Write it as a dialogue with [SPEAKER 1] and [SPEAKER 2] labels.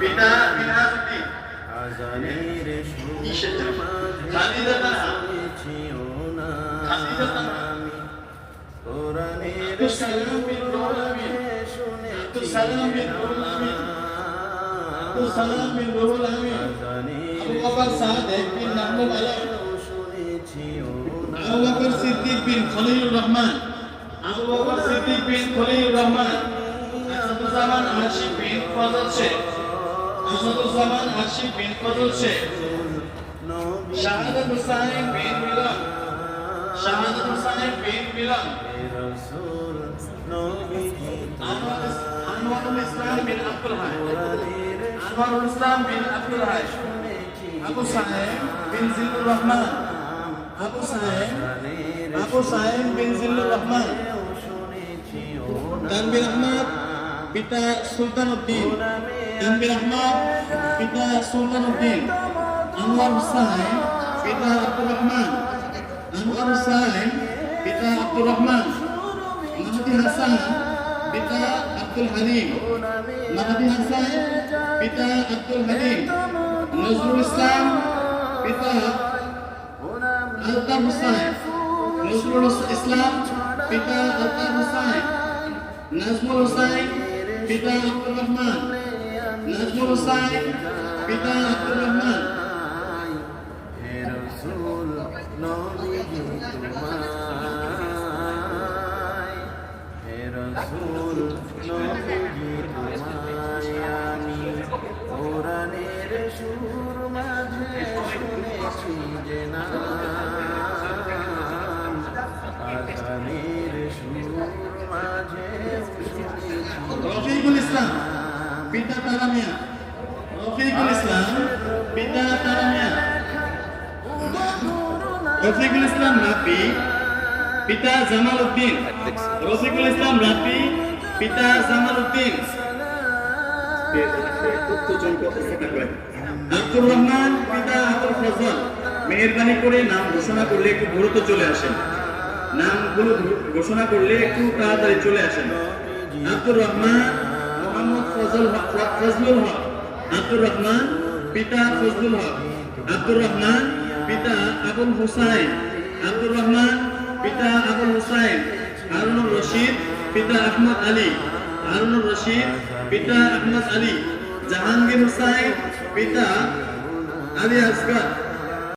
[SPEAKER 1] পিতা মিনহাজউদ্দিন
[SPEAKER 2] আজানের
[SPEAKER 1] খাদিজা তারা? খাদিজা তারা?
[SPEAKER 2] কোরআনের
[SPEAKER 1] সালাম বিন রুহুল আমিন। সালাম বিন রুহুল আমিন। সালাম বিন রুহুল আবু বকর সাদেক বিন আলম আবু বকর সিদ্দিক বিন খলিলুর রহমান। আবু বকর সিদ্দিক বিন খলিলুর রহমান। আসাদুজ্জামান আশিক বিন ফজল শেখ। আসাদুজ্জামান আশিক বিন ফজল শেখ। শাহাদাত হুসাইন বিন মিলন। শাহাদাত হুসাইন বিন মিলন। আবু সাহেব বিন জিল্লুর রহমান। আবু সাহেব আবু সাহেব বিন জিল্লুর রহমান। তানবির আহমদ, পিতা সুলতান উদ্দিন তানবির আহমদ, পিতা সুলতান উদ্দিন আনোয়ার হুসাইন পিতা আব্দুর রহমান। আনোয়ার হুসাইন পিতা আব্দুর রহমান। মাহাদি হাসান, পিতা আব্দুল হালিম। মাহাদি হাসান, পিতা আব্দুল হালিম। নজরুল ইসলাম, পিতা আলতাফ হুসাইন নজরুল ইসলাম পিতা আলতাফ হুসাইন নাজমুল হুসাইন পিতা আব্দুর রহমান নাজমুল হুসাইন পিতা আব্দুর রহমান ইসলাম, পিতা তারা রফিকুল ইসলাম, পিতা তারা রফিকুল ইসলাম রাফি পিতা জামাল উদ্দিন রফিকুল ইসলাম রাফি পিতা জামাল উদ্দিন আব্দুর রহমান, পিতা আব্দুল ফজল। মেহেরবানি করে নাম ঘোষণা করলে একটু দ্রুত চলে আসেন। নামগুলো ঘোষণা করলে একটু তাড়াতাড়ি চলে আসেন। আব্দুর রহমান ফজলুল হক আব্দুর রহমান, পিতা ফজলুল হক। আব্দুর রহমান, পিতা আবুল হুসাইন। আব্দুর রহমান, পিতা আবুল হুসাইন। হারুনুর রশিদ, পিতা আহমদ আলী। হারুনুর রশিদ, পিতা আহমদ আলী। জাহাঙ্গীর হুসাইন, পিতা আলী আসগর